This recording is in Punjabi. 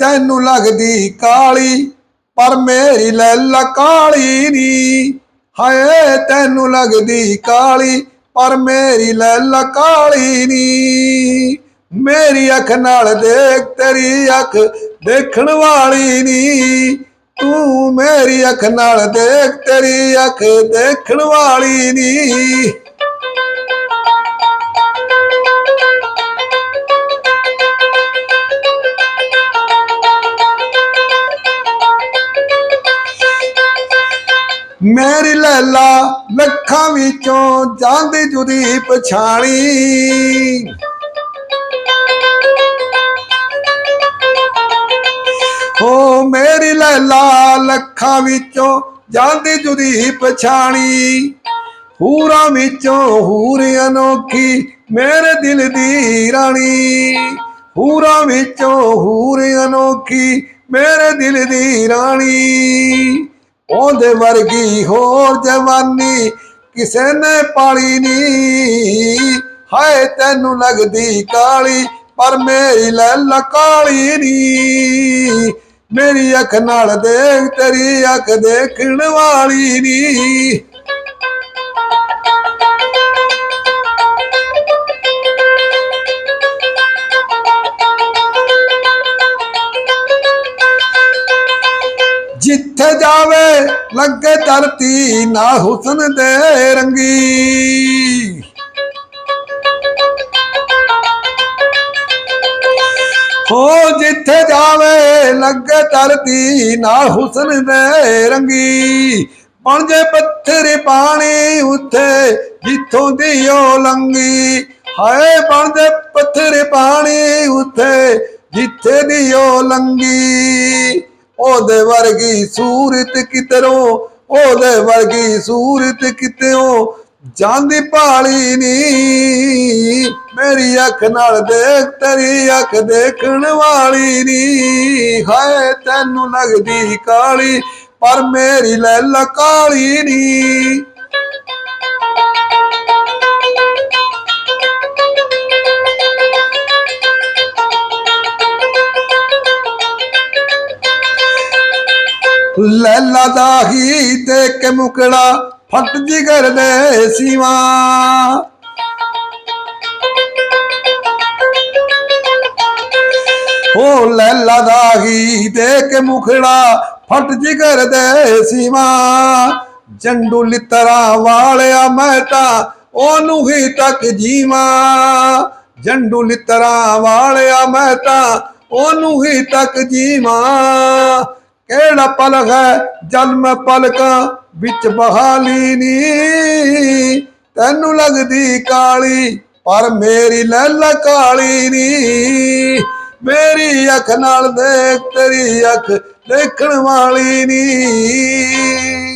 ਤੈਨੂੰ ਲੱਗਦੀ ਕਾਲੀ, ਪਰ ਮੇਰੀ ਲੈਲਾ ਕਾਲੀ ਨੀ। ਹਾਏ, ਤੈਨੂੰ ਲੱਗਦੀ ਕਾਲੀ, ਪਰ ਮੇਰੀ ਲੈਲਾ ਕਾਲੀ ਨੀ। ਮੇਰੀ ਅੱਖ ਨਾਲ ਦੇਖ, ਤੇਰੀ ਅੱਖ ਦੇਖਣ ਵਾਲੀ ਨੀ। ਤੂੰ ਮੇਰੀ ਅੱਖ ਨਾਲ ਦੇਖ, ਤੇਰੀ ਅੱਖ ਦੇਖਣ ਵਾਲੀ ਨੀ। ਮੇਰੀ ਲੈਲਾ ਲੱਖਾਂ ਵਿੱਚੋਂ ਜਾਂਦੀ ਜੁਦੀ ਪਛਾਣੀ। ਹੋ ਮੇਰੀ ਲੈਲਾ ਲੱਖਾਂ ਵਿੱਚੋਂ ਜਾਂਦੀ ਜੁਦੀ ਪਛਾਣੀ। ਹੂਰਾਂ ਵਿੱਚੋਂ ਹੂਰ ਅਨੋਖੀ ਮੇਰੇ ਦਿਲ ਦੀ ਰਾਣੀ। ਹੂਰਾਂ ਵਿੱਚੋਂ ਹੂਰ ਅਨੋਖੀ ਮੇਰੇ ਦਿਲ ਦੀ ਰਾਣੀ। ਉਹਦੇ ਵਰਗੀ ਹੋਰ ਜਵਾਨੀ ਕਿਸੇ ਨੇ ਪਾਲੀ ਨਹੀਂ। ਹਾਏ, ਤੈਨੂੰ ਲੱਗਦੀ ਕਾਲੀ, ਪਰ ਮੇਰੀ ਲੈਲਾ ਕਾਲੀ ਨੀ ਮੇਰੀ ਅੱਖ ਨਾਲ ਦੇਖ, ਤੇਰੀ ਅੱਖ ਦੇਖਣ ਵਾਲੀ ਨੀ ਜਿੱਥੇ ਜਾਵੇ, ਲੱਗੇ ਧਰਤੀ ਨਾ ਹੁਸਨ ਦੇ ਰੰਗੀ। ਹੋ ਜਿੱਥੇ ਜਾਵੇ, ਲੱਗੇ ਧਰਤੀ ਨਾ ਹੁਸਨ ਦੇ ਰੰਗੀ। ਬਣ ਜੇ ਪੱਥਰ ਪਾਣੀ ਉੱਥੇ, ਜਿੱਥੋਂ ਦੀ ਉਹ ਲੰਗੀ। ਹਾਏ, ਬਣ ਜੇ ਪੱਥਰ ਪਾਣੀ ਉੱਥੇ, ਜਿੱਥੇ ਦੀ ਉਹ ਲੰਗੀ। ਉਹਦੇ ਵਰਗੀ ਸੂਰਤ ਕਿਤਰੋਂ ਉਹਦੇ ਵਰਗੀ ਸੂਰਤ ਕਿਤਿਓਂ ਜਾਂਦੀ ਭਾਲੀ ਨੀ, ਮੇਰੀ ਅੱਖ ਨਾਲ ਦੇਖ, ਤੇਰੀ ਅੱਖ ਦੇਖਣ ਵਾਲੀ ਨੀ। ਹਾਏ, ਤੈਨੂੰ ਲੱਗਦੀ ਕਾਲੀ, ਪਰ ਮੇਰੀ ਲੈਲਾ ਕਾਲੀ ਨੀ। ਲੈਲਾ ਦਾ ਹੀ ਦੇਖ ਕੇ ਮੁਕੜਾ ਫਟ ਜਿਗਰ ਦੇ ਸੀਵਾ। ਹੋ ਲੈਲਾ ਦਾ ਹੀ ਦੇਖ ਕੇ ਮੁਖੜਾ ਫਟ ਜਿਗਰ ਦੇ ਸੀਵਾ। ਜੰਡੂ ਲਿਤਰਾ ਵਾਲਿਆ ਮੈਂ ਤਾਂ ਉਹਨੂੰ ਹੀ ਤੱਕ ਜੀਵਾ। ਜੰਡੂ ਲਿਤਰਾ ਵਾਲਿਆ ਮੈਂ ਤਾਂ ਉਹਨੂੰ ਹੀ ਤੱਕ ਜੀਵਾ। ਕਿਹੜਾ ਪਲਕ ਹੈ? ਜਨਮ ਪਲਕਾਂ ਵਿੱਚ ਬਹਾਲੀ ਨੀ। ਤੈਨੂੰ ਲੱਗਦੀ ਕਾਲੀ, ਪਰ ਮੇਰੀ ਲੈਲਾ ਕਾਲੀ ਨੀ। ਮੇਰੀ ਅੱਖ ਨਾਲ ਦੇਖ, ਤੇਰੀ ਅੱਖ ਦੇਖਣ ਵਾਲੀ ਨੀ।